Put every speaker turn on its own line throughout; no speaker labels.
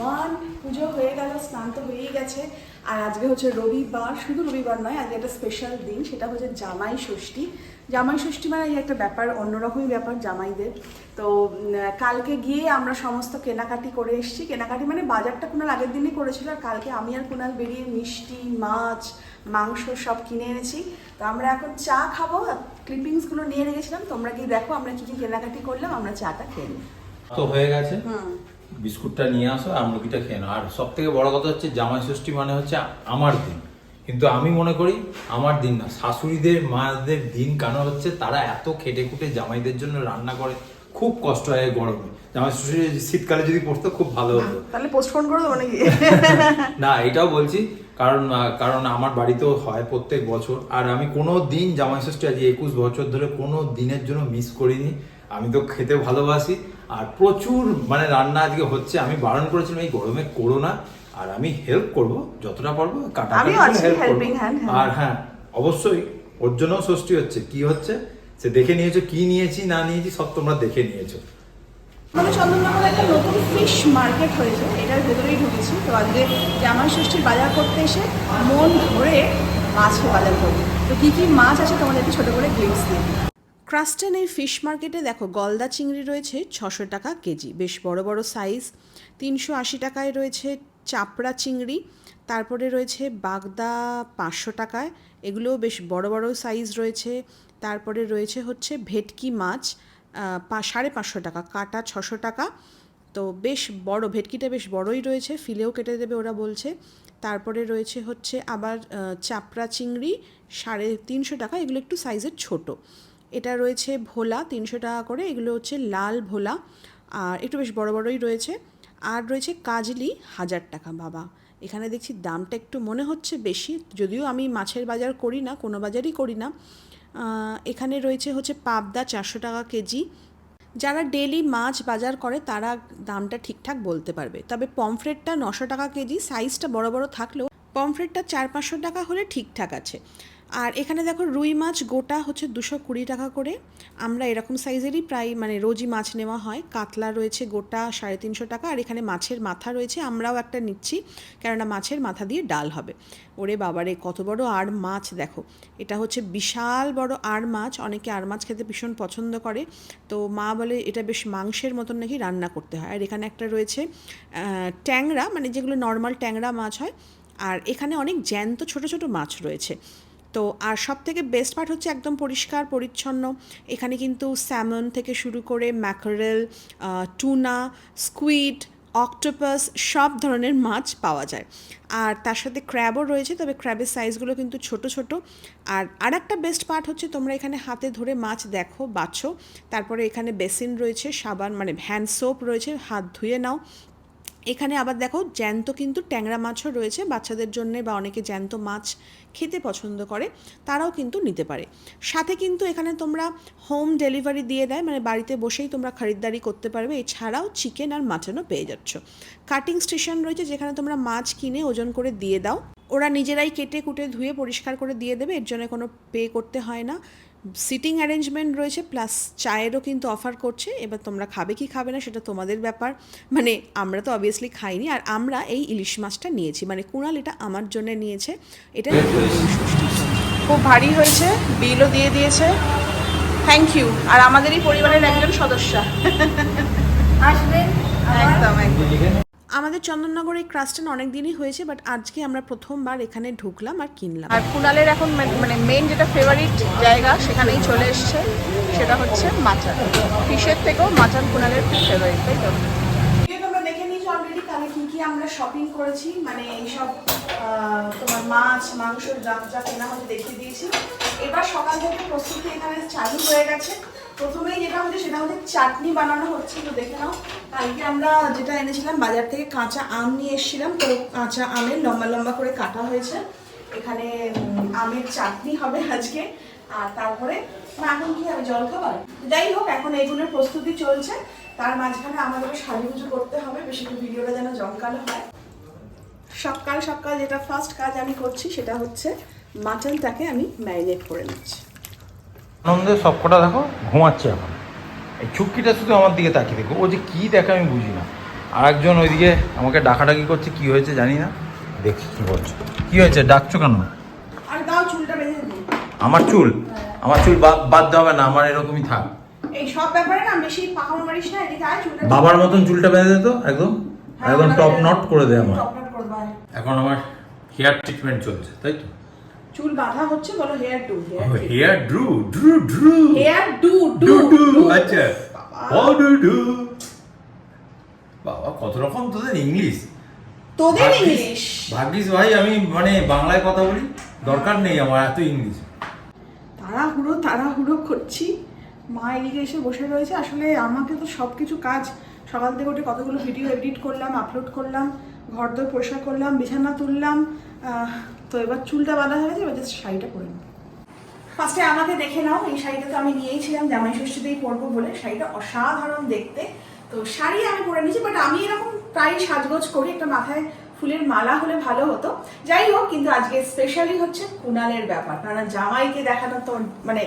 Fun পুজো হয়ে গেল স্নান তো হয়েই গেছে। আর আজকে হচ্ছে রবিবার শুধু রবিবার নয় আজকে একটা স্পেশাল দিন সেটা হচ্ছে জামাই ষষ্ঠী। জামাই ষষ্ঠী মানে এই একটা ব্যাপার অন্যরকমই ব্যাপার জামাইদের। তো কালকে গিয়ে আমরা সমস্ত কেনাকাটি করে এসেছি। কেনাকাটি মানে বাজারটা কুনাল আগের দিনই করেছিল আর কালকে আমি আর কুনাল বেরিয়ে মিষ্টি মাছ মাংস সব কিনে এনেছি। তো আমরা এখন চা খাব ক্লিপিংসগুলো নিয়ে রেখেছিলাম। তোমরা কি দেখো আমরা কি কি কেনাকাটি করলাম আমরা চাটা খেয়ে
তো হয়ে গেছে।
হুম।
বিস্কুটটা নিয়ে আসো আমলকিটা খেয়ে নাও। আর সব থেকে বড় কথা হচ্ছে জামাই ষষ্ঠী মানে হচ্ছে আমার দিন। কিন্তু আমি মনে করি আমার দিন না শাশুড়িদের মাদের দিন কেন হচ্ছে? তারা এত খেটে খুঁটে জামাইদের জন্য রান্না করে খুব কষ্ট হয় গরমে। জামাই ষষ্ঠী শীতকালে যদি পড়তো খুব ভালো হতো।
তাহলে পোস্টপোন করে দেবো নাকি?
না এটাও বলছি কারণ কারণ আমার বাড়িতেও হয় প্রত্যেক বছর। আর আমি কোনো দিন জামাই ষষ্ঠী আজ একুশ বছর ধরে কোনো দিনের জন্য মিস করিনি। আমি তো খেতে ভালোবাসি আর প্রচুর মানে রান্না আজকে হচ্ছে আমি বারণ করেছিলাম এই গরমে করো না আর আমি হেল্প করব যতটা পারব কাটা
hand, হ্যাঁ।
আর হ্যাঁ অবশ্যই ওর জন্য ষষ্ঠী হচ্ছে কি হচ্ছে সে দেখে নিয়েছো কি নিয়েছি না নিয়েছি সব তোমরা দেখে নিয়েছো।
আমাদের চন্দননগরে একটা নতুন ফিশ মার্কেট হয়েছে এটার ভেতরেই ঢুকেছি। তো আজকে জামাই ষষ্ঠীর বাজার করতে এসে মন ভরে মাছের বাজার করব। তো কী কী মাছ আছে তোমাদেরকে ছোটো করে গ্লিপস দিই ক্রাস্টেন এই ফিশ মার্কেটে দেখো, গলদা চিংড়ি রয়েছে ছশো টাকা কেজি, বেশ বড় বড় সাইজ। তিনশো আশি টাকায় রয়েছে চাপড়া চিংড়ি, তারপরে রয়েছে বাগদা পাঁচশো টাকায়, এগুলোও বেশ বড় বড় সাইজ রয়েছে। তারপরে রয়েছে হচ্ছে ভেটকি মাছ সাড়ে পাঁচশো টাকা, কাটা ছশো টাকা। তো বেশ বড়, ভেটকিটা বেশ বড়ই রয়েছে, ফিলেও কেটে দেবে ওরা বলছে। তারপরে রয়েছে হচ্ছে আবার চাপড়া চিংড়ি, সাড়ে তিনশো টাকা, এগুলো একটু সাইজের ছোট। এটা রয়েছে ভোলা, তিনশো টাকা করে। এগুলো হচ্ছে লাল ভোলা, আর একটু বেশ বড় বড়ই রয়েছে। আর রয়েছে কাজলি, হাজার টাকা, বাবা। এখানে দেখছি দামটা একটু মনে হচ্ছে বেশি, যদিও আমি মাছের বাজার করি না, কোনো বাজারই করি না। এখানে রয়েছে হচ্ছে পাবদা, চারশো টাকা কেজি। যারা ডেলি মাছ বাজার করে, তারা দামটা ঠিকঠাক বলতে পারবে। তবে পমফ্রেটটা নশো টাকা কেজি, সাইজটা বড় বড় থাকলেও পমফ্রেটটা চার পাঁচশো টাকা হলে ঠিকঠাক আছে। আর এখানে দেখো রুই মাছ গোটা হচ্ছে দুশো কুড়ি টাকা করে। আমরা এরকম সাইজেরই প্রায় মানে রোজই মাছ নেওয়া হয়। কাতলা রয়েছে গোটা সাড়ে তিনশো টাকা আর এখানে মাছের মাথা রয়েছে। আমরাও একটা নিচ্ছি, কেননা মাছের মাথা দিয়ে ডাল হবে। ওরে বাবারে, কত বড় আর মাছ দেখো। এটা হচ্ছে বিশাল বড় আর মাছ। অনেকে আর মাছ খেতে ভীষণ পছন্দ করে। তো মা বলে এটা বেশ মাংসের মতন নাকি রান্না করতে হয়। আর এখানে একটা রয়েছে ট্যাংরা মানে যেগুলো নর্মাল ট্যাংরা মাছ হয়। আর এখানে অনেক জ্যান্ত ছোট ছোট মাছ রয়েছে। তো আর সব থেকে বেস্ট পার্ট হচ্ছে একদম পরিষ্কার, পরিচ্ছন্ন। এখানে কিন্তু স্যামন থেকে শুরু করে ম্যাকারেল টুনা স্কুইড অক্টোপাস সব ধরনের মাছ পাওয়া যায়। আর তার সাথে ক্র্যাবও রয়েছে, তবে ক্র্যাবের সাইজগুলো কিন্তু ছোট ছোট। আর আর একটা বেস্ট পার্ট হচ্ছে তোমরা এখানে হাতে ধরে মাছ দেখো, বাছো। তারপরে এখানে বেসিন রয়েছে, সাবান মানে হ্যান্ড সোপ রয়েছে, হাত ধুয়ে নাও। এখানে আবার দেখো, জ্যান্ত কিন্তু ট্যাংরা মাছও রয়েছে। বাচ্চাদের জন্য বা অনেকে জ্যান্ত মাছ খেতে পছন্দ করে, তারাও কিন্তু নিতে পারে। সাথে কিন্তু এখানে তোমরা হোম ডেলিভারি দিয়ে দেয় মানে বাড়িতে বসেই তোমরা খরিদ্দারি করতে পারবে। এছাড়াও চিকেন আর মাটনও পেয়ে যাচ্ছ। কাটিং স্টেশন রয়েছে, যেখানে তোমরা মাছ কিনে ওজন করে দিয়ে দাও। ওরা নিজেরাই কেটে কুটে ধুয়ে পরিষ্কার করে দিয়ে দেবে, এর জন্য কোনো পে করতে হয় না। সিটিং অ্যারেঞ্জমেন্ট রয়েছে প্লাস চায়েরও কিন্তু অফার করছে। এবার তোমরা খাবে কি খাবে না সেটা তোমাদের ব্যাপার। মানে আমরা তো অবভিয়াসলি খাইনি আর আমরা এই ইলিশ মাছটা নিয়েছি। মানে কুণাল এটা আমার জন্য নিয়েছে। এটা খুব ভারী হয়েছে বিলও দিয়ে দিয়েছে। থ্যাংক ইউ আর আমাদেরই পরিবারের একজন সদস্য।
আসবেন
একদম একদম। আমাদের চন্দননগর এই ক্রাস্টেন অনেক দিনই হয়েছে বাট আজকে আমরা প্রথমবার এখানে ঢুকলাম আর কিনলাম। আর কুনালের এখন মানে মেন যেটা ফেভারিট জায়গা সেখানেই চলে এসছে সেটা হচ্ছে মাচান। ফিশের থেকেও মাচান কুনালের খুব ফেভারিট তাই তো? তোমরা দেখে নিয়েছো অলরেডি কালে কি কি আমরা শপিং করেছি? মানে এইসব তোমার মাছ মাংস যা যা কেনা হচ্ছে দেখিয়ে দিয়েছি। এবার সকাল থেকে প্রস্তুতি এখানে চালু হয়ে গেছে। প্রথমেই যেটা হচ্ছে সেটা হচ্ছে চাটনি বানানো হচ্ছে, তো দেখে নাও। কালকে আমরা যেটা এনেছিলাম, বাজার থেকে কাঁচা আম নিয়ে এসেছিলাম, তো কাঁচা আমের লম্বা লম্বা করে কাটা হয়েছে। এখানে আমের চাটনি হবে আজকে, আর তারপরে এখন কি হবে, জল খাবার? যাই হোক, এখন এইগুলোর প্রস্তুতি চলছে। তার মাঝখানে আমাদেরও সাজুগুজু করতে হবে, বেশি ভিডিওটা যেন জমকালো হয়। সকাল সকাল যেটা ফার্স্ট কাজ আমি করছি, সেটা হচ্ছে মাটনটাকে আমি ম্যারিনেট করে নিচ্ছি।
আনন্দে সবকটা দেখো ঘুমাচ্ছে এখন। এই চুক্কিটা শুধু আমার দিকে তাকিয়ে দেখো। ও যে কি দেখে আমি বুঝি না। আর একজন ওইদিকে আমাকে ডাকাডাকি করছে কি হয়েছে জানি না। দেখি কি বলছো। কি হয়েছে? ডাকছো কেন? আমার চুল? আমার চুল বাদ দেওয়া হবে না আমার এরকমই থাক।
এই সব ব্যাপারে না বেশি মারিস না এদিকে আয় চুলটা
বাবার মতন চুলটা বেঁধে দে তো একদম।
হ্যাঁ,
একদম টপ নট করে দে আমার।
টপ নট করে দাও।
এখন আমার হেয়ার ট্রিটমেন্ট চলছে তাই তো?
চুল বাঁধা হচ্ছে বলো hair do
hair drew drew drew
hair do do
do আচ্ছা। ও ডু ডু বাবা কত রকম তোদের ইংলিশ
তোদের ইংলিশ
ভাগ্যিস ভাই আমি মানে বাংলায় কথা বলি দরকার নেই আমার এত ইংলিশ
তাড়াহুড়ো তাড়াহুড়ো করছি। মা এদিকে এসে বসে রয়েছে। আসলে আমাকে তো সব কিছু কাজ সকাল থেকে উঠে কতগুলো ভিডিও এডিট করলাম আপলোড করলাম ঘর দর পরিষ্কার করলাম বিছানা তুললাম তো এবার চুলটা বাঁধা হয়েছে এবার জাস্ট শাড়িটা পরে নেব। ফার্স্টে আমাকে দেখে নাও, এই শাড়িটা তো আমি নিয়েইছিলাম জামাই ষষ্ঠীতেই পরবো বলে। শাড়িটা অসাধারণ দেখতে। তো শাড়ি আমি পরে নিয়েছি বাট আমি এরকম প্রায় সাজগোজ করি, একটা মাথায় ফুলের মালা হলে ভালো হতো। যাই হোক, কিন্তু আজকে স্পেশালি হচ্ছে কুনালের ব্যাপার কারণ জামাইকে দেখানো তো মানে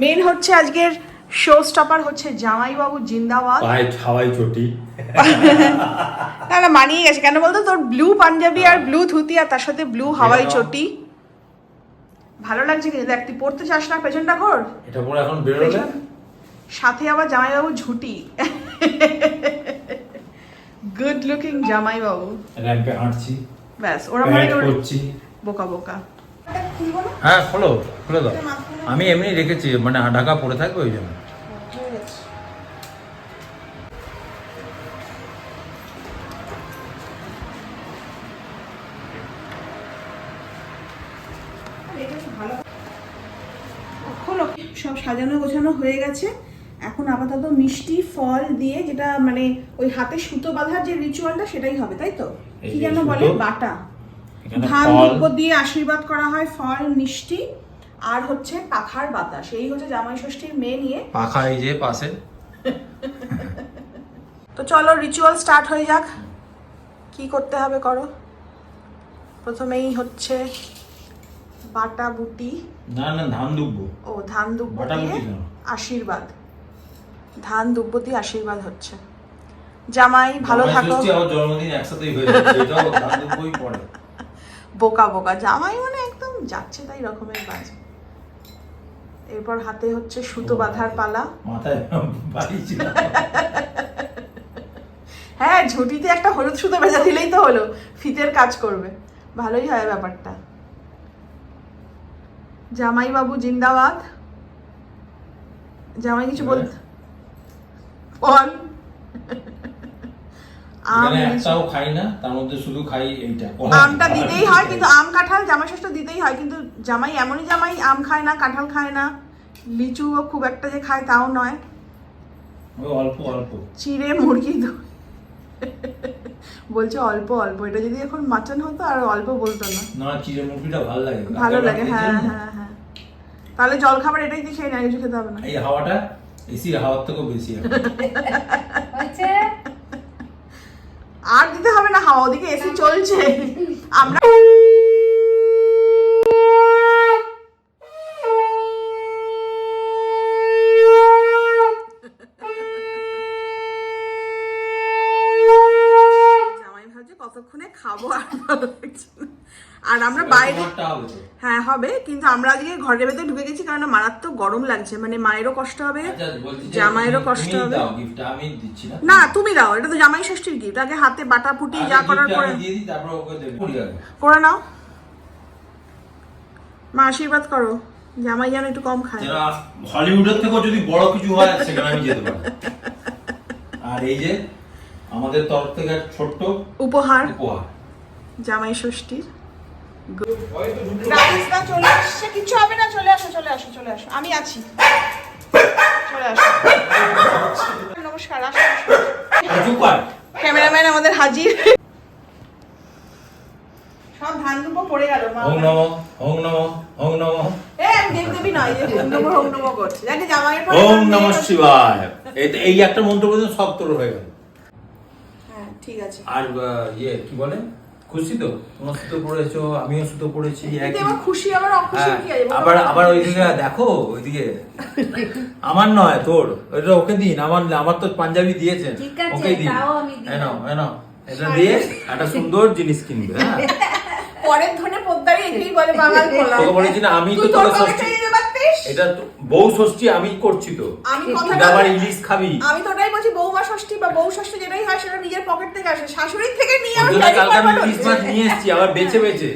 মেন হচ্ছে আজকের শো স্টপার হচ্ছে জামাইবাবু জিন্দাবাদ।
হাওয়াই চটি।
না না মানিয়ে গেছে। কেন বলতো? তোর ব্লু পাঞ্জাবি আর ব্লু ধুতি আর তার সাথে ব্লু হাওয়াই চটি। ভালো লাগছে কিন্তু। দেখ তুই পড়তে চাস না? পেছনটা ঘোর।
এটা পরে এখন বেরোলে?
সাথে আবার জামাইবাবু ঝুটি। গুড লুকিং জামাইবাবু।
র্যাম্পে হাঁটছি
ব্যাস ওরা মনে
করছি।
বোকা বোকা।
হ্যাঁ খোলো খুলে দাও। আমি এমনি রেখেছি মানে ঢাকা পড়ে থাকবে ওই জন্য।
সব সাজানো গোছানো হয়ে গেছে। এখন আপাতত মিষ্টি ফল দিয়ে যেটা মানে ওই হাতে সুতো বাঁধার যে রিচুয়ালটা সেটাই হবে তাই তো? কি যেন বলে? বাটা। ধান
ফল।
দুব্য দিয়ে আশীর্বাদ করা হয় ফল মিষ্টি আর হচ্ছে পাখার বাতাস। এই হচ্ছে জামাই ষষ্ঠীর মেয়ে নিয়ে।
পাখা এই যে পাশে।
তো চলো রিচুয়াল স্টার্ট হয়ে যাক। কি করতে হবে করো? প্রথমেই হচ্ছে বাটা বুটি।
না না ধান দুব্বো
ও ধান দুব্ব দিয়ে আশীর্বাদ। ধান দুব্ব দিয়ে আশীর্বাদ হচ্ছে। জামাই ভালো থাকো।
জন্মদিন একসাথেই হয়ে যাচ্ছে এটাও ধান দুব্বোই পড়ে।
বোকা বোকা জামাই মানে একদম যাচ্ছে তাই রকমের কাজ। এরপর হাতে হচ্ছে সুতো বাঁধার পালা। হ্যাঁ ঝুঁটিতে একটা হলুদ সুতো ভেজা দিলেই তো হলো ফিতের কাজ করবে। ভালোই হয় ব্যাপারটা। জামাই বাবু জিন্দাবাদ। জামাই কিছু বল।
এখানে একটাও খাই না তার মধ্যে শুধু খাই এইটা।
আমটা দিতেই হয় কিন্তু আম কাঁঠাল জামাই ষষ্ঠ দিতেই হয় কিন্তু জামাই এমনই জামাই আম খায় না কাঁঠাল খায় না। লিচুও খুব একটা যে খায় তাও নয়।
অল্প অল্প।
চিড়ে মুরগি বলছে অল্প অল্প। এটা যদি এখন মাটন হতো আর অল্প বলতো না।
না চিড়ে মুরগিটা ভালো লাগে।
ভালো লাগে হ্যাঁ হ্যাঁ হ্যাঁ। তাহলে জল খাবার এটাই দিয়ে খেয়ে না কিছু খেতে হবে না।
এই হাওয়াটা এসির হাওয়ার থেকেও বেশি।
হচ্ছে
আর দিতে হবে না, হাওয়া ওদিকে এসি চলছে আমরা কতক্ষণে খাব আর। আর আমরা বাইরে। হ্যাঁ হবে কিন্তু আমরা আজকে ঘরের ভেতরে ঢুকে গেছি কারণ মারাত্মক গরম লাগছে মানে মায়েরও কষ্ট হবে
আচ্ছা, যে
জামাইয়েরও কষ্ট হবে।
দাও gift টা, আমি দিচ্ছি না।
না তুমি দাও এটা তো জামাই ষষ্ঠীর গিফট আগে হাতে বাটা
ফুটি
যা করার
টা
করে নাও। মা আশীর্বাদ করো জামাই যেন একটু কম খায়।
হলিউডের থেকেও যদি বড় কিছু হয় সেখানে আমি যেতে পারি আর এই যে আমাদের তরফ থেকে ছোট্ট
উপহার।
উপহার।
জামাই ষষ্ঠীর। রাজেশদা চলে আসছে। কিছু হবে না চলে আসো চলে আসো চলে আসো। আমি আছি। চলে আসো। নমস্কার আসো ক্যামেরাম্যান আমাদের হাজির। সব ধান দুপো পড়ে গেল মা।
ওং নম ওং নম ওং নম।
এ দেব দেবী নয় যে নমো হোম নমো করছে। যাকে জামাইয়ের পরে
ওম
তার
শিবায়। এই- এই একটা মন্ত্র পর্যন্ত সব তোর হয়ে গেল।
হ্যাঁ ঠিক আছে।
আর ইয়ে কি বলে? খুশি তো? তোমার সুতো পড়েছো আমিও সুতো পড়েছি
আমার খুশি আবার অখুশি
হ্যাঁ,
কি
আবার আবার ওইদিকে দেখো ওইদিকে। আমার নয় তোর। ওইটা ওকে দিন আমার আমার তো পাঞ্জাবি
দিয়েছে।
ওকে দিন। এন এটা দিয়ে একটা সুন্দর জিনিস কিনবে হ্যাঁ।
পরের ধনে পোদ্দারি এটাই বলে বাঙাল বলা
আমি তো
তোর
ষষ্ঠী-? এটা তো বউ ষষ্ঠী আমি করছি তো।
আমি
কথা
কথাটা
আবার ইলিশ খাবি।
আমি তো ওটাই বলছি বৌমা ষষ্ঠী বা বউ ষষ্ঠী যেটাই হয় সেটা নিজের পকেট থেকে আসে। শাশুড়ির থেকে নিয়ে
আসে
আমি
কালকে আমি ইলিশ মাছ নিয়ে এসেছি আবার বেছে বেছে।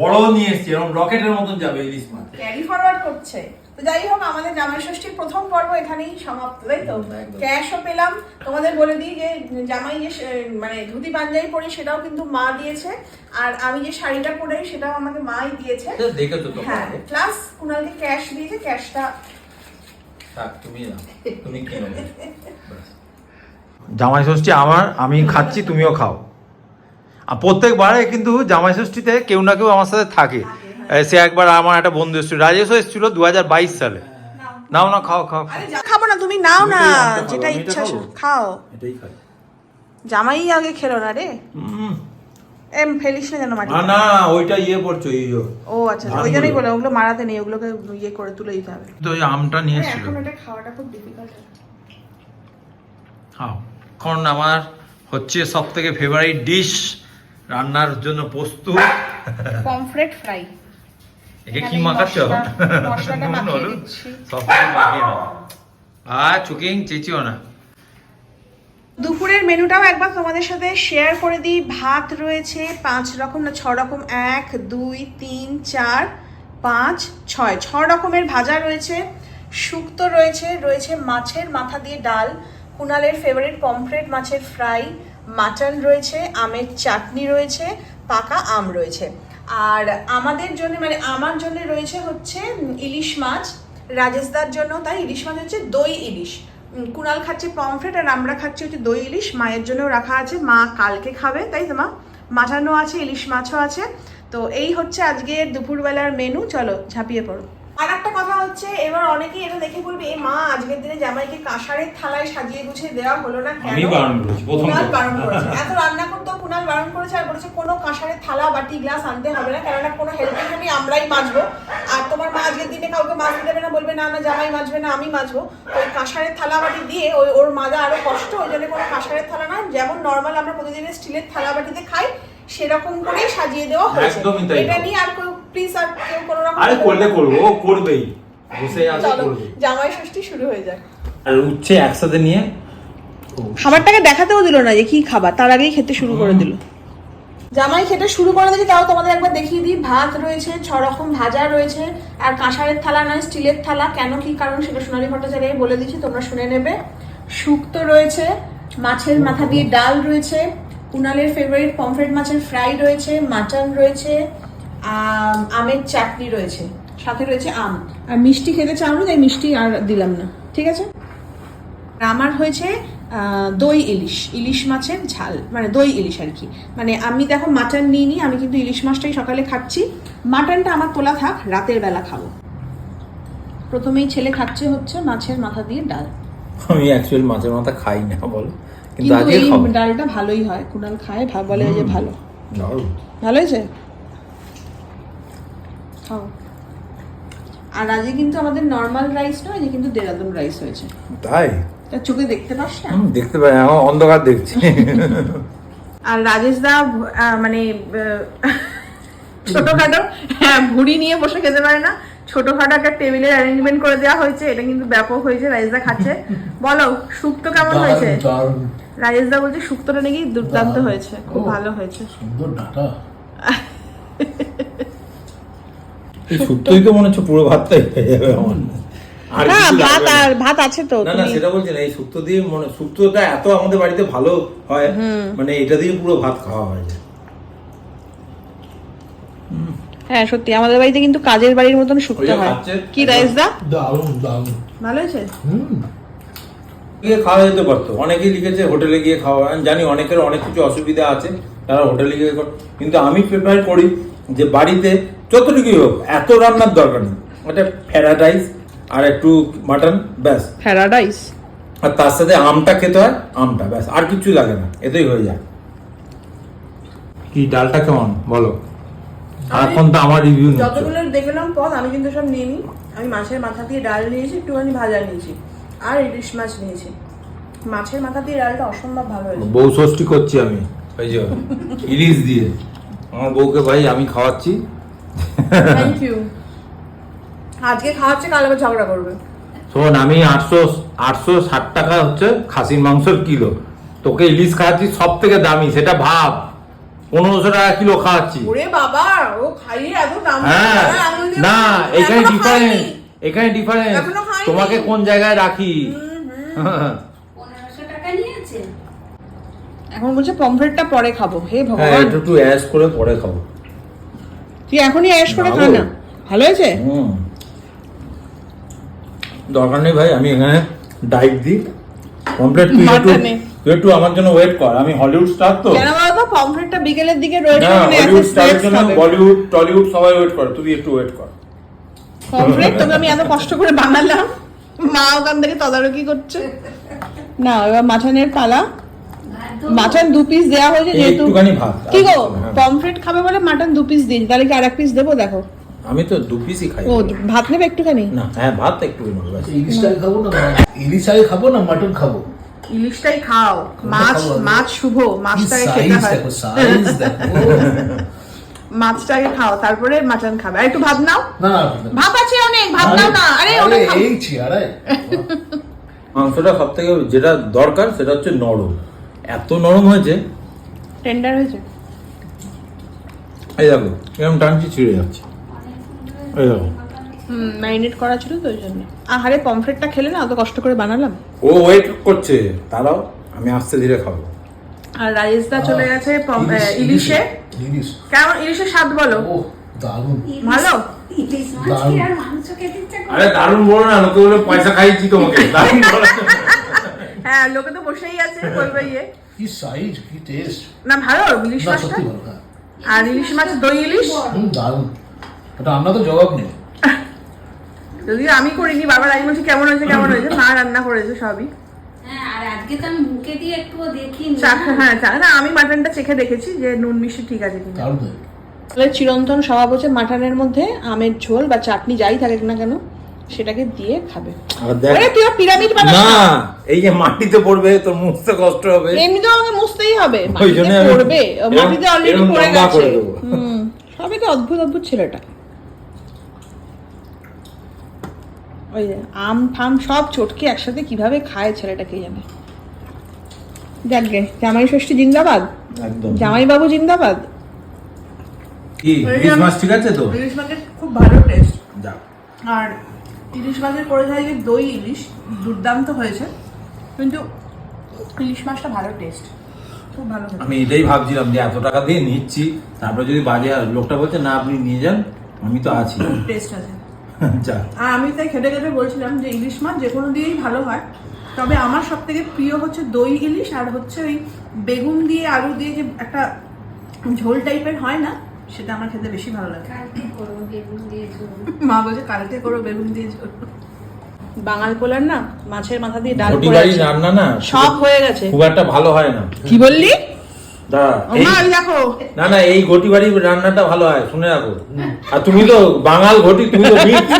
বড় নিয়ে এসেছি এরকম রকেটের মতন যাবে ইলিশ মাছ।
ক্যারি ফরওয়ার্ড করছে। তো যাই হোক আমাদের জামাই ষষ্ঠীর প্রথম পর্ব এখানেই সমাপ্ত তাই তো। ক্যাশও পেলাম। তোমাদের বলে দিই যে জামাই যে মানে ধুতি পাঞ্জাবি পরি সেটাও কিন্তু মা দিয়েছে। আর আমি যে শাড়িটা পরে সেটাও আমাকে মাই দিয়েছে।
তো
হ্যাঁ প্লাস কুনালকে ক্যাশ দিয়েছে ক্যাশটা
তুমি না তুমি কিনো জামাই ষষ্ঠী আমার আমি খাচ্ছি তুমিও খাও। আর প্রত্যেকবারে কিন্তু জামাই ষষ্ঠীতে কেউ না কেউ আমার সাথে থাকে। সে একবার আমার একটা বন্ধু এসেছিল রাজেশও এসেছিল দু হাজার বাইশ সালে। নাও না খাও খাও
খাব না তুমি নাও না যেটা ইচ্ছা? খাও। জামাই আগে খেলো না রে। এম ফেলিস না যেন মাটি
না না ওইটা ইয়ে পড়ছো এই।
ও আচ্ছা ওই জন্যই বলে ওগুলো মারাতে নেই ওগুলোকে ইয়ে করে তুলে দিতে হবে।
তো ওই আমটা নিয়ে এসেছিল।
এখন এটা খাওয়াটা খুব ডিফিকাল্ট
খাও। এখন আমার হচ্ছে সব থেকে ফেভারিট ডিশ রান্নার জন্য প্রস্তুত।
Pomfret fry.
একে কি মাখাচ্ছ? নুন, হলুদ। সব কিছু মাখিয়ে নাও। আর চুকিং চেঁচিও না।
দুপুরের মেনুটাও একবার তোমাদের সাথে শেয়ার করে দিই। ভাত রয়েছে পাঁচ রকম না ছ রকম? এক দুই তিন চার পাঁচ ছয়। ছ রকমের ভাজা রয়েছে। শুক্তো রয়েছে। রয়েছে মাছের মাথা দিয়ে ডাল। কুনালের ফেভারিট পমফ্রেট মাছের ফ্রাই মাটন রয়েছে। আমের চাটনি রয়েছে। পাকা আম রয়েছে। আর আমাদের জন্য মানে আমার জন্য রয়েছে হচ্ছে ইলিশ মাছ, রাজেশদার জন্য তাই ইলিশ মাছ হচ্ছে দই ইলিশ। কুনাল খাচ্ছে পমফ্রেট আর আমরা খাচ্ছি হচ্ছে দই ইলিশ। মায়ের জন্যও রাখা আছে, মা কালকে খাবে, তাই তো মা? মাঠানো আছে, ইলিশ মাছও আছে। তো এই হচ্ছে আজকের দুপুরবেলার মেনু চলো ঝাঁপিয়ে পড়ো। আর একটা কথা হচ্ছে এবার অনেকেই এটা দেখে বলবে "এ মা আজকের দিনে জামাইকে কাঁসারের থালায় সাজিয়ে গুছিয়ে দেওয়া হলো না কেন?
আমি বারণ করেছি, প্রথম
কুনাল বারণ করেছে। এত রান্না করতেও কুনাল বারণ করেছে আর বলেছে কোনো কাঁসারের থালা বাটি গ্লাস আনতে হবে না কেননা কোনো হেল্পিং হ্যান্ডই আমরাই মাজবো। আর তোমার মা আজকের দিনে কাউকে মাজতে দেবে না বলবে না না জামাই মাজবে না আমি মাজবো। ওই কাঁসারের থালা বাটি দিয়ে ওই ওর মাজা আরও কষ্ট ওই জন্য কোনো কাঁসারের থালা না যেমন নর্মাল আমরা প্রতিদিনের স্টিলের থালা বাটিতে খাই সেরকম করেই সাজিয়ে দেওয়া হয়েছে। এটা নিয়ে আর প্লিজ আর কেউ কোনো রকম
আরে করলে করব ও করবেই। বসে আছে করবে।
জামাই ষষ্ঠী শুরু হয়ে যাক।
আর উচ্ছে একসাথে নিয়ে।
খাবারটাকে দেখাতেও দিল না যে কি খাবার তার আগেই খেতে শুরু করে দিল। জামাই খেতে শুরু করে দিয়েছে তাও তোমাদের একবার দেখিয়ে দিই। ভাত রয়েছে ছ রকম ভাজা রয়েছে আর কাঁসারের থালা নয় স্টিলের থালা। কেন কি কারণ সেটা সোনালী ভট্টাচার্য বলে দিচ্ছি তোমরা শুনে নেবে। শুক্তো রয়েছে মাছের মাথা দিয়ে ডাল রয়েছে কুনালের ফেভারিট পমফ্রেট মাছের ফ্রাই রয়েছে মাটন রয়েছে আমের চাটনি রয়েছে। সাথে রয়েছে আম। আর মিষ্টি খেতে চাও না তাই মিষ্টি আর দিলাম না। ঠিক আছে? আমার হয়েছে দই ইলিশ ইলিশ মাছের ঝাল। মানে দই ইলিশ আর কি। মানে আমি দেখো মাটন নিই নি আমি কিন্তু ইলিশ মাছটাই সকালে খাচ্ছি। মাটনটা আমার তোলা থাক রাতের বেলা খাব। প্রথমেই ছেলে খাচ্ছে হচ্ছে মাছের মাথা দিয়ে ডাল।
আমি অ্যাকচুয়ালি মাছের মাথা খাই না বলো। কিন্তু আজকে
ডালটা ভালোই হয়। কুনাল খায় বলে যে ভালো। ভালো হয়েছে? খাও আর আজকে কিন্তু আমাদের নর্মাল রাইস নয় যে কিন্তু দেরাদুন রাইস হয়েছে।
তাই?
তা চোখে দেখতে পাস না?
দেখতে পাই এখন অন্ধকার দেখছি।
আর রাজেশ দা মানে ছোটখাটো হ্যাঁ ভুড়ি নিয়ে বসে খেতে পারে না। ছোটখাটো একটা টেবিলের অ্যারেঞ্জমেন্ট করে দেওয়া হয়েছে এটা কিন্তু ব্যাপক হয়েছে রাজেশ দা খাচ্ছে। বলো শুক্তো কেমন হয়েছে? রাজেশ দা বলছে শুক্তোটা নাকি দুর্দান্ত হয়েছে খুব ভালো হয়েছে।
সুন্দর ডাটা।
মনে হচ্ছে পুরো ভাতটাই হয়ে যাবে আমার।
না ভাত আর ভাত আছে তো
না না সেটা বলছি না এই শুক্তো দিয়ে মনে শুক্তোটা এত আমাদের বাড়িতে ভালো হয় মানে এটা দিয়ে পুরো ভাত খাওয়া হয়।
হ্যাঁ সত্যি আমাদের বাড়িতে কিন্তু কাজের বাড়ির মতন শুক্তো হয়। কি রাজেশ দা?
দারুণ দারুণ।
ভালো হয়েছে?
হুম।
গিয়ে খাওয়া যেতে পারতো। অনেকেই লিখেছে হোটেলে গিয়ে খাওয়া। আমি জানি অনেকের অনেক কিছু অসুবিধা আছে তারা হোটেলে গিয়ে কিন্তু আমি প্রিপেয়ার করি যে বাড়িতে যতটুকুই হোক এত রান্নার দরকার নেই। ফ্রাইড রাইস আর একটু মাটন ব্যাস।
প্যারাডাইস
আর তার সাথে আমটা খেতে হয় আমটা ব্যাস। আর কিছু লাগে না এতেই হয়ে যায়। কি ডালটা কেমন? বলো। এখন তো আমার রিভিউ
যতগুলো দেখলাম পদ আমি কিন্তু সব নিয়ে নিই আমি মাছের মাথা দিয়ে ডাল নিয়েছি একটুখানি ভাজা নিয়েছি। আর ইলিশ মাছ নিয়েছি। মাছের মাথা দিয়ে ডালটা অসম্ভব ভালো হয়েছে।
বউ ষষ্ঠী করছি আমি। ওই যে। ইলিশ দিয়ে। আমার বউকে ভাই আমি খাওয়াচ্ছি।
থ্যাংক ইউ আজকে খাওয়াচ্ছে কাল আবার ঝগড়া করবে।
শোন আমি আটশো আটশো ষাট টাকা হচ্ছে খাসির মাংসের কিলো। তোকে ইলিশ খাওয়াচ্ছি সব থেকে দামি সেটা ভাব। পনেরোশো টাকা কিলো খাওয়াচ্ছি।
ওরে বাবা ও খাইয়ে এত দাম
হ্যাঁ না এখানে ডিফারেন্স এখানে ডিফারেন্স তোমাকে কোন জায়গায় রাখি?
এখন বলছে পমফ্রেটটা পরে খাব। হে
হ্যাঁ
ভগবান।
একটু একটু অ্যাশ করে পরে খাব।
তুই এখনই অ্যাশ করে খা না। ভালো হয়েছে?
দরকার নেই ভাই আমি এখানে ডাইট দিই। কমপ্লিট তুই একটু তুই একটু আমার জন্য ওয়েট কর আমি হলিউড স্টার তো।
কেন বলতো? পমফ্রেটটা বিকেলের দিকে রয়েছে মানে এখন
হলিউড স্টারের জন্য বলিউড টলিউড সবাই ওয়েট করে তুই একটু ওয়েট কর।
পমফ্রেট তোকে আমি এত কষ্ট করে বানালাম। মা ওখান থেকে তদারকি করছে। না এবার মাটনের পালা? মাটন দু পিস দেওয়া হয়েছে যেহেতু কি গো
হ্যাঁ।
পমফ্রেট খাবে বলে মাটন দু পিস দিন তাহলে কি আর এক পিস দেবো? দেখো।
আমি তো দু পিসই খাই।
ও ভাত নেবে একটুখানি?
না হ্যাঁ ভাত একটু।
ইলিশটাই খাব না খাব না মাটন খাব?
ইলিশটাই খাও। মাছ মাছ শুভ মাছটাকে খেতে হয়। মাছটাকে খাও তারপরে মাটন খাবে। আর একটু ভাত নাও। ভাত আছে অনেক ভাত নাও না। আরে ওটা খাও।
মাংসটা সব থেকে যেটা দরকার সেটা হচ্ছে নরম। এত নরম হয়েছে?
টেন্ডার হয়েছে?
এই দেখো এরকম টানছি ছিঁড়ে যাচ্ছে। এই দেখো।
হুম ম্যারিনেট করা ছিল তো ওই জন্য। আহারে পমফ্রেটটা খেলে না অত কষ্ট করে বানালাম?
ও ওয়েট করছে। তারাও আমি আস্তে ধীরে খাব।
আর রাইসটা চলে গেছে
ইলিশ,
ইলিশে। কেমন ইলিশের স্বাদ বলো?
ও দারুণ।
ভালো?
ইলিশ মাছ কি আর মাংস খেতে ইচ্ছা করে?
আরে দারুণ বলো না লোকে বলে পয়সা খাইছি তোমাকে। দারুণ।
হ্যাঁ লোকে তো বসেই আছে বলবে ইয়ে।
কি সাইজ কি টেস্ট
না ভালো ইলিশ মাছটা?
হ্যাঁ।
আর ইলিশ মাছ দই ইলিশ?
হুম দারুণ। ওটা আমরা তো জবাব নেই।
যদিও আমি করিনি বাবার আগে বলছি কেমন হয়েছে কেমন হয়েছে মা রান্না করেছে সবই।
হ্যাঁ, আর আজকে তো আমি মুখে দিয়ে একটুও দেখিনি।
হ্যাঁ না আমি মাটনটা চেখে দেখেছি যে নুন মিষ্টি ঠিক আছে কিনা। চিরন্তন স্বভাব হচ্ছে মাটনের মধ্যে আমের ঝোল বা চাটনি যাই থাকে না কেন সেটাকে দিয়ে খাবে।
আর
তুই পিরামিড বানাস
না এই যে মাটিতে পড়বে তোর মুছতে কষ্ট হবে।
এমনিতেও আমাকে মুছতেই হবে। মাটিতে পড়বে। মাটিতে অলরেডি পড়ে গেছে। হুম। সবই তো অদ্ভুত অদ্ভুত ছেলেটা। ওই যে আম ফাম সব চটকে একসাথে কীভাবে খায় ছেলেটা কে জানে? দেখ গে জামাই ষষ্ঠী জিন্দাবাদ?
একদম।
জামাই বাবু জিন্দাবাদ?
কি ইলিশ মাছ ঠিক আছে তো?
ইলিশ মাছের খুব ভালো টেস্ট আর ইলিশ মাছের করে থাকে যে দই ইলিশ দুর্দান্ত হয়েছে কিন্তু ইলিশ মাছটা ভালো টেস্ট খুব ভালো
আমি এটাই ভাবছিলাম যে এত টাকা দিয়ে নিচ্ছি তারপরে যদি বাজে আর লোকটা বলছে না আপনি নিয়ে যান আমি তো আছি।
টেস্ট আছে। আর আমি তাই খেতে খেতে বলছিলাম যে ইলিশ মাছ যে কোনো দিয়েই ভালো হয় তবে আমার সব থেকে প্রিয় হচ্ছে দই ইলিশ আর হচ্ছে ওই বেগুন দিয়ে আলু দিয়ে যে একটা ঝোল টাইপের হয় না সেটা আমার খেতে বেশি ভালো লাগে।
কালকে করব বেগুন দিয়ে ঝোল।
মা বলছে কালকে করো বেগুন দিয়ে ঝোল। বাঙাল পোলার না মাছের মাথা দিয়ে ডাল
ঘটি
করে
বাড়ি
আছে।
রান্না না?
সব হয়ে গেছে।
খুব একটা ভালো হয় না।
কি বললি?
এই
দেখো।
না না এই ঘটি বাড়ি রান্নাটা ভালো হয় শুনে রাখো। আর তুমি তো বাঙাল ঘটি তুমি তো মিক্স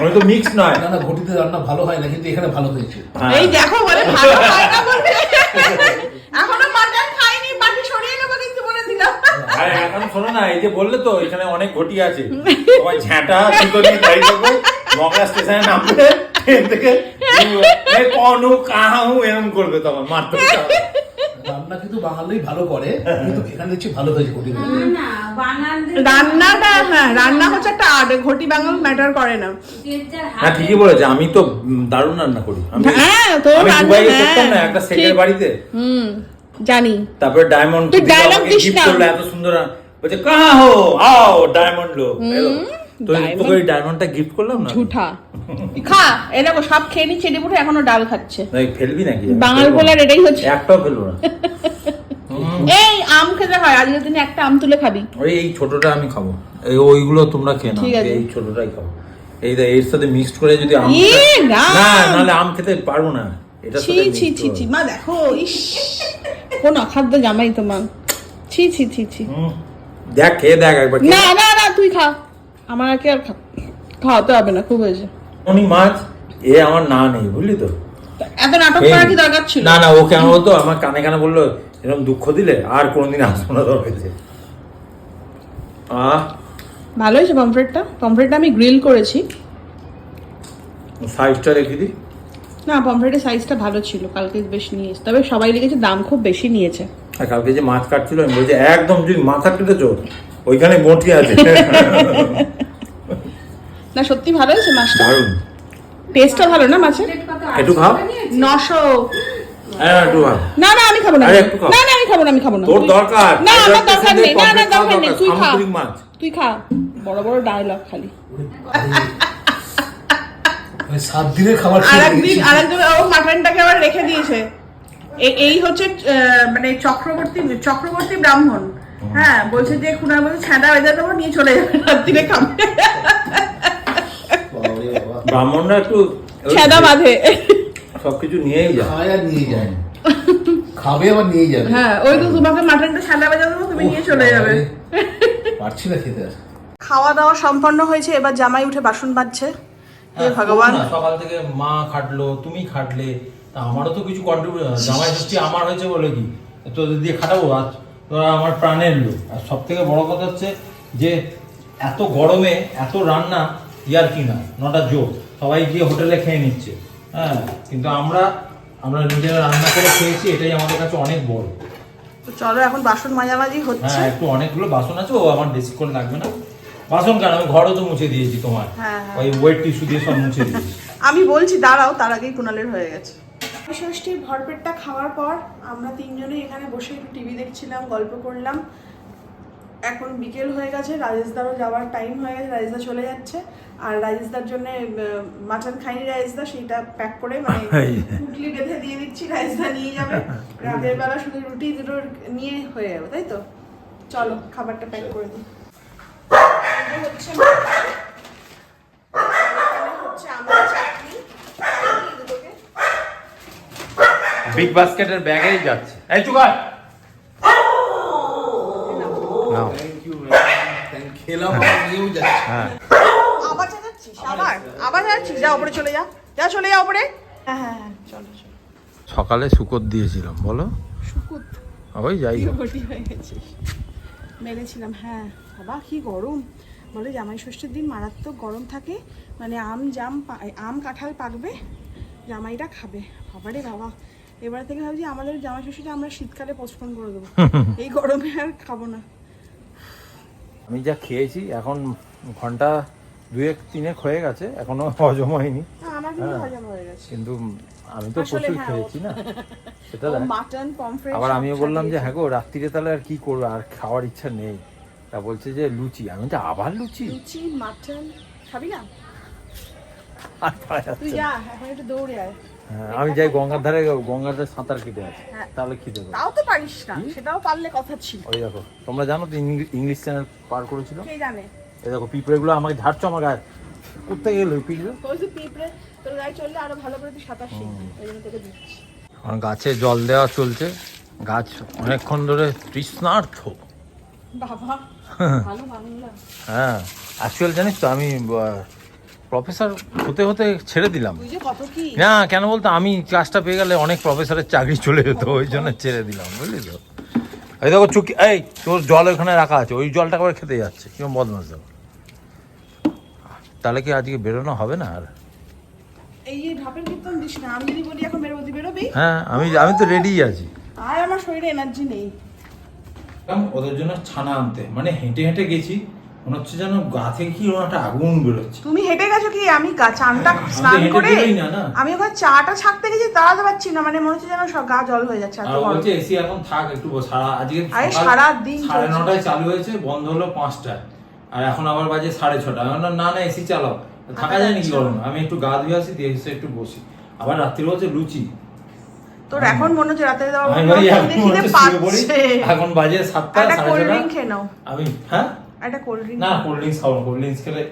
আমি তো মিক্স নয়।
না না ঘটিতে রান্না ভালো হয় না কিন্তু এখানে ভালো হয়েছে।
হ্যাঁ।
এই দেখো বলে ভালো হয় না বলবে। এখনও মাটন খাইনি বাকি সরিয়ে নেব কিন্তু বলে দিলাম
আরে এখন শোনো না এই যে বললে তো এখানে অনেক ঘটি আছে। দেবো মগরা স্টেশনে নামবে ট্রেন থেকে কনু কাহাউ এরম করবে তখন মারতে
রান্না কিন্তু বাঙালি ভালো করে কিন্তু এখানে দেখছি ভালো হয়েছে ঘটি।
রান্নাটা হ্যাঁ রান্না হচ্ছে একটা আর্ট ঘটি বাঙাল ম্যাটার করে না।
হ্যাঁ ঠিকই বলেছে আমি তো দারুণ রান্না করি। আমি
হ্যাঁ,
দুবাইয়ে
হ্যাঁ,
করতাম না একটা সেটের বাড়িতে।
হুম। জানি।
তারপরে ডায়মন্ড
দিস না।
এত সুন্দর বলছে কাহা হো? আও ডায়মন্ড লো। তো তোকে ডায়মন্ডটা গিফট করলাম না?
ঝুঠা। খা এ দেখো সব খেয়ে নিচ্ছে চেটে এখনও ডাল খাচ্ছে।
নাকি ফেলবি নাকি?
বাঙাল বলার এটাই হচ্ছে।
একটাও ফেলব না।
এই আম খেতে হয় আজকের দিনে একটা আম তুলে খাবি।
ওই এই ছোটটা আমি খাব। এই ওইগুলো তোমরা খেয়ে নাও। এই ছোটটাই খাব। এই এর সাথে মিক্সড করে যদি আম
না।
না নাহলে আম খেতে পারব না।
ছি ছি ছি ছি। মা দেখো ইস কোন অখাদ্য জামাই তোমার ছি ছি ছি ছি।
দেখ খেয়ে দেখ একবার
না না না তুই খা। আমার আর কি আর খাওয়াতে হবে না খুব হয়েছে।
উনি মাছ এ আমার না নেই বুঝলি তো।
এত নাটক করার কি দরকার ছিল?
না না ও কেন বলতো আমার কানে কানে বলল এরকম দুঃখ দিলে আর কোনোদিন আসব না তোর কাছে আহ।
ভালো হয়েছে পমফ্রেটটা পমফ্রেটটা আমি গ্রিল করেছি।
ফাইভ স্টার রেখে দিই
না পমফ্রেটের সাইজটা ভালো ছিল কালকে বেশ নিয়েছে। তবে সবাই লিখেছে দাম খুব বেশি নিয়েছে।
আর কালকে যে মাছ কাটছিল আমি বলছি একদম যদি মাথা কেটেছো ওইখানে বটি আছে।
না সত্যি ভালো হয়েছে মাছটা?
দারুণ।
টেস্টটা ভালো না মাছের?
একটু খাও।
নশো।
হ্যাঁ।
না না আমি খাব না। না না আমি খাব না আমি খাব না।
তোর
তুই-
দরকার।
না আমার দরকার নেই। না না দরকার নেই। তুই খা। তুই খা। বড় বড় ডায়লগ খালি।
সাত দিনের খাবার
আর
খেয়ে
একদিন আর একদিন ও মাটনটাকে আবার রেখে দিয়েছে। এ- এই হচ্ছে মানে চক্রবর্তী চক্রবর্তী ব্রাহ্মণ। হ্যাঁ বলছে যে খুনার মধ্যে ছ্যাঁদা বেঁধে দেবো নিয়ে চলে যাবে রাত্রিরে খাবে।
ব্রাহ্মণরা একটু
ছ্যাঁদা বাঁধে।
সবকিছু নিয়েই যায়।
খায় আর নিয়ে যায়। খাবে আবার নিয়ে যাবে।
হ্যাঁ ওই তো তোমাকে মাটনটা ছ্যাঁদা বেঁধে দেবো তুমি নিয়ে চলে যাবে।
পারছি না খেতে
খাওয়া দাওয়া সম্পন্ন হয়েছে এবার জামাই উঠে বাসন বাজছে হে
হ্যাঁ,
ভগবান।
সকাল থেকে মা খাটলো তুমি খাটলে তা আমারও তো কিছু কন্ট্রিবিউট জামাই ষষ্ঠী আমার হয়েছে বলে কি? তোদের দিয়ে খাটাবো আজ তোরা আমার প্রাণের লোক। আর সব থেকে বড় কথা হচ্ছে যে এত গরমে এত রান্না ইয়ার কি না? নটা জোর। সবাই গিয়ে হোটেলে খেয়ে নিচ্ছে। হ্যাঁ কিন্তু আমরা আমরা নিজেরা রান্না করে খেয়েছি এটাই আমাদের কাছে অনেক বড়।
তো চলো এখন বাসন মাঝামাঝি হচ্ছে।
হ্যাঁ একটু অনেকগুলো বাসন আছে ও আমার বেশি করে লাগবে না। বাসন কেন আমি ঘরও তো মুছে দিয়েছি তোমার।
হ্যাঁ, হ্যাঁ।
ওই ওয়েট টিস্যু দিয়ে সব মুছে দিয়েছি।
আমি বলছি দাঁড়াও তার আগেই কুণালের হয়ে গেছে। ষষ্ঠীর ভরপেটটা খাওয়ার পর আমরা তিনজনেই এখানে বসে একটু টিভি দেখছিলাম গল্প করলাম। এখন বিকেল হয়ে গেছে রাজেশদারও যাওয়ার টাইম হয়ে গেছে রাজেশদা চলে যাচ্ছে। আর রাজেশদার জন্য মাটন খাইনি রাজেশদা সেইটা প্যাক করে মানে পুটলি বেঁধে দিয়ে দিচ্ছি রাজেশদা নিয়ে যাবে। রাতের বেলা শুধু রুটি দুটো নিয়ে হয়ে যাবে তাই তো? চলো খাবারটা প্যাক করে দিই। এই যে হচ্ছে মাটন। হচ্ছে আমার চাটনি চাটনি
বিগ বাস্কেটের ব্যাগেই যাচ্ছে। এই চুকার! নাও।
থ্যাংক ইউ খেলাম আর নিয়েও
হ্যাঁ।
আবার যাচ্ছিস? আবার? আবার যাচ্ছিস? যা উপরে চলে যা। যা চলে যা উপরে। হ্যাঁ হ্যাঁ হ্যাঁ চলো চলো।
সকালে শুকর দিয়েছিলাম বলো।
শুকুত
ওই যাই
হয়ে গেছিস মেরেছিলাম হ্যাঁ। বাবা কি গরম। বলে জামাই ষষ্ঠীর দিন মারাত্মক গরম থাকে। মানে আম জাম আম কাঁঠাল পাকবে জামাইটা খাবে। বাবারে বাবা। এবার থেকে ভাবছি আমাদের জামাই ষষ্ঠীটা আমরা শীতকালে পোস্টপোন করে দেবো। এই গরমে আর খাব না।
আমি যা খেয়েছি এখন ঘণ্টা দুয়েক তিনেক হয়ে গেছে এখনও হজম হয়নি।
কিন্তু হয়ে
কিন্তু আমি তো প্রচুর
হ্যাঁ,
খেয়েছি না। সেটা। আবার আমিও বললাম যে হ্যাঁ গো রাত্রিরে তাহলে আর কি করব? আর খাওয়ার ইচ্ছা নেই। তা বলছে যে লুচি আমি বলছি আবার লুচি?
লুচি মাটন খাবি না?
আর পারা
তুই
যাচ্ছে না।
যা এখন একটু দৌড়ে আয়।
হ্যাঁ, আমি যাই গঙ্গার ধারে গঙ্গার ধারে সাঁতার কেটে আছে
হ্যাঁ।
তাহলে খিদে পাবে
তাও তো পারিস না সেটাও পারলে কথা ছিল।
ওই দেখো তোমরা জানো তো ইংলি- ইংলিশ চ্যানেল পার করেছিল?
কে জানে?
এই দেখো পিঁপড়েগুলো আমাকে ঝাড়ছো আমার গায়ে। কোথায় গেলো পিঁপড়ে?
বলছি পিঁপড়ে তোর গায়ে চললে আরও ভালো করে তুই সাঁতার শিখবি। ওই জন্য তোকে দিচ্ছি।
আমার গাছে জল দেওয়া চলছে। গাছ অনেকক্ষণ ধরে তৃষ্ণার্থ।
বাবা
হ্যাঁ অ্যাকচুয়াল জানিস তো আমি প্রফেসর হতে হতে ছেড়ে দিলাম। না কেন বলতো আমি কাজটা পেয়ে গেলে অনেক প্রফেসরের চাকরি চলে যেত ওই জন্য ছেড়ে দিলাম বুঝলি তো? এই দেখো চুকি এই তোর জল ওখানে রাখা আছে ওই জলটা করে খেতে যাচ্ছে কেমন বদমাস দেখো তাহলে কি আজকে বেরোনো হবে না আর?
এই ঢাপের কীর্তন দিস না আমি যদি বলি এখন বেরোবো বেরোবি?
হ্যাঁ আমি আমি তো রেডিই আছি।
আর আমার শরীরে এনার্জি নেই।
ওদের জন্য ছানা আনতে। মানে হেঁটে হেঁটে গেছি মনে হচ্ছে যেন গা থেকে কি একটা আগুন বেরোচ্ছে।
তুমি হেঁটে গেছো কি? আমি গা- চানটা
আমি
স্নান করে
না, না।
আমি ওখানে চাটা ছাকতে গেছি দাঁড়াতে পারছি না। মানে মনে হচ্ছে যেন সব গা জল হয়ে যাচ্ছে
আর বলছে এসি এখন থাক একটু সারা আজকে সকাল
সারাদিন
সাড়ে নটায় চালু হয়েছে বন্ধ হলো পাঁচটায় আর এখন আবার বাজে সাড়ে ছটা। আমি না না এসি চালাও। থাকা যায় নাকি গরম আমি একটু গা ধুয়ে আসি দিয়ে এসে একটু বসি। আবার রাত্রি বলছে লুচি।
তোর এখন মনে হচ্ছে দেওয়া
এখন।
পাচ্ছে।
বাজে সাতটা
একটা কোল্ড ড্রিঙ্ক খেয়ে নাও।
আমি হ্যাঁ?
একটা কোল্ড ড্রিঙ্ক
না কোল্ড ড্রিঙ্কস খাব কোল্ড ড্রিঙ্কস খেলে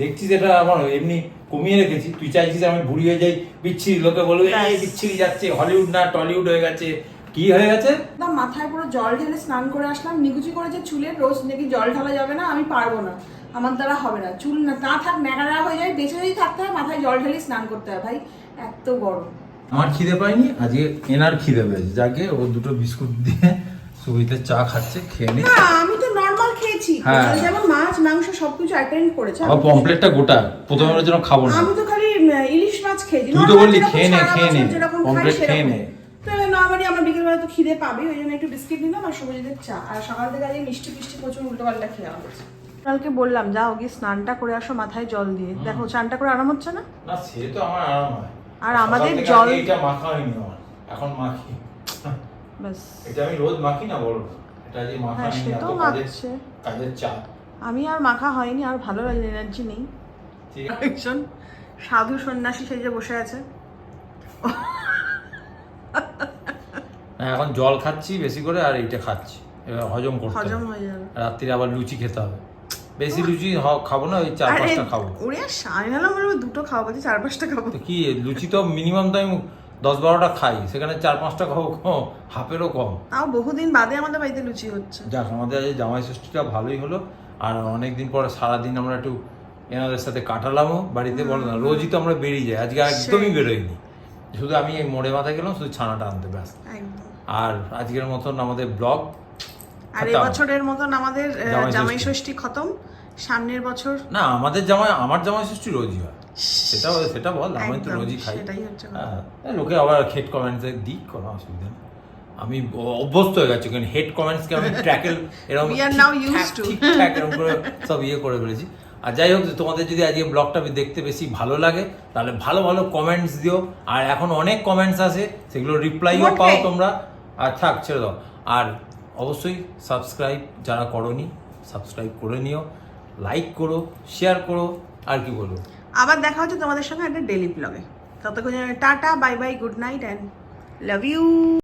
দেখছি যেটা আমার এমনি কমিয়ে রেখেছি। তুই চাইছিস আমি ভুড়ি হয়ে যাই বিচ্ছিরি লোকে বলবে এই বিচ্ছিরি যাচ্ছে হলিউড না টলিউড হয়ে গেছে। কি হয়ে গেছে?
না মাথায় পুরো জল ঢেলে স্নান করে আসলাম। নিকুচি করে যে চুলের রোজ নাকি জল ঢালা যাবে না আমি পারব না। আমার দ্বারা হবে না। চুল না তা থাক ন্যাকাড়া হয়ে যায় বেঁচে যদি থাকতে হয় মাথায় জল ঢেলে স্নান করতে হয় ভাই। এত গরম।
আমার খিদে পাইনি আজকে এনার খিদে পেয়েছে। যাকে ও দুটো বিস্কুট দিয়ে সুবিতে চা খাচ্ছে খেয়ে নি
আমি তো নর্মাল খেয়েছি।
হ্যাঁ।
যেমন মাছ মাংস সবকিছু অ্যাটেন্ড করেছে
পমপ্লেটটা গোটা প্রথমে ওর জন্য খাব না।
আমি তো খালি ইলিশ মাছ খেয়েছি।
তুই তো বললি খেয়ে নে, খেয়ে নে। Complete খেয়ে নে।
তো নর্মালি আমার বিকেলবেলা তো খিদে পাবে ওই জন্য একটু বিস্কিট নিলাম আর সবুজদের চা। আর সকাল থেকে আজকে মিষ্টি মিষ্টি প্রচুর উল্টোপাল্টা খেয়ে হয়েছে। কালকে বললাম যাও গিয়ে স্নানটা করে আসো মাথায় জল দিয়ে। দেখো চানটা করে আরাম হচ্ছে না?
না সে তো আমার আরাম হয়।
আর আমাদের জল-
এটা মাখা হয়নি আমার। এখন মাখি।
ব্যাস।
এটা আমি রোজ মাখি না বলো এটা যে মাখা
হ্যাঁ, সে তো মাখছে।
কাজের চাপ।
আমি আর মাখা হয়নি আর ভালো লাগে এনার্জি নেই। একজন সাধু সন্ন্যাসী সেজে বসে আছে।
এখন জল খাচ্ছি বেশি করে আর এইটা খাচ্ছি। হজম করতে
হজম হয়ে যাবে।
রাত্রিরে আবার লুচি খেতে হবে। বেশি লুচি খাব না ওই চার পাঁচটা খাব।
ওরে সাড়ে নালাম বলব দুটো খাওয়া বলছি চার পাঁচটা খাব।
তো কি লুচি তো মিনিমাম তো আমি দশ বারোটা খাই সেখানে চার পাঁচটা খাব কম হাফেরও কম।
তাও বহুদিন বাদে আমাদের বাড়িতে লুচি হচ্ছে।
যাক আমাদের আজ জামাই ষষ্ঠীটা ভালোই হলো আর অনেকদিন পরে সারাদিন আমরা একটু এনাদের সাথে কাটালামও বাড়িতে বলো না রোজই তো আমরা বেরিয়ে যাই আজকে একদমই বেরোইনি শুধু আমি এই মোড়ে মাথায় গেলাম শুধু ছানাটা আনতে
একদম।
আর আজকের মতন আমাদের ব্লগ
আর এবছরের মতন আমাদের
জামাই ষষ্ঠী।
খতম। সামনের বছর
না আমাদের জামাই আমার জামাই ষষ্ঠী রোজই হয়। সেটা সেটা বল আমি তো রোজই খাই। হ্যাঁ, লোকে আবার হেড কমেন্টস দিক কোনো অসুবিধা নেই। আমি অভ্যস্ত হয়ে গেছি কারণ হেড কমেন্টসকে আমি ট্র্যাকেল এরকম. ঠিকঠাক এরকম করে সব ইয়ে করে ফেলেছি। আর যাই হোক তোমাদের যদি আজকে ব্লগটা দেখতে বেশি ভালো লাগে তাহলে ভালো ভালো কমেন্টস দিও। আর এখন অনেক কমেন্টস আসে সেগুলো রিপ্লাইও পাও তোমরা। আর থাক ছেড়ে দাও। আর অবশ্যই সাবস্ক্রাইব যারা করনি সাবস্ক্রাইব করে নিও লাইক করো শেয়ার করো, আর কি বলব?
আবার দেখা হচ্ছে তোমাদের সঙ্গে একটা ডেলি ব্লগে ততক্ষণ tata bye bye good night and love you